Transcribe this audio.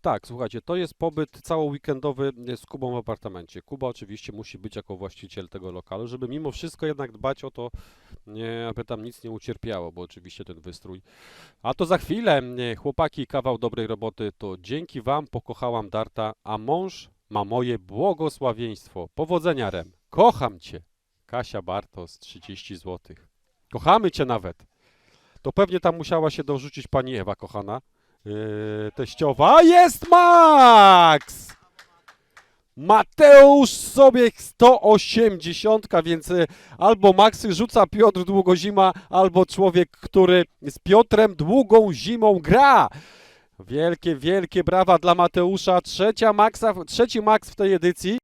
Tak, słuchajcie, to jest pobyt całoweekendowy e, z Kubą w apartamencie. Kuba oczywiście musi być jako właściciel tego lokalu, żeby mimo wszystko jednak dbać o to, nie, aby tam nic nie ucierpiało, bo oczywiście ten wystrój. A to za chwilę, e, chłopaki, kawał dobrej roboty, to dzięki wam pokochałam Darta, a mąż ma moje błogosławieństwo. Powodzenia, Rem. Kocham cię. Kasia Bartos, 30 zł. Kochamy cię nawet. To pewnie tam musiała się dorzucić pani Ewa, kochana. Yy, teściowa. Jest Max! Mateusz sobie 180, więc y, albo Max rzuca Piotr Długozima, albo człowiek, który z Piotrem długą zimą gra. Wielkie, wielkie brawa dla Mateusza. Trzecia Maxa, trzeci Max w tej edycji.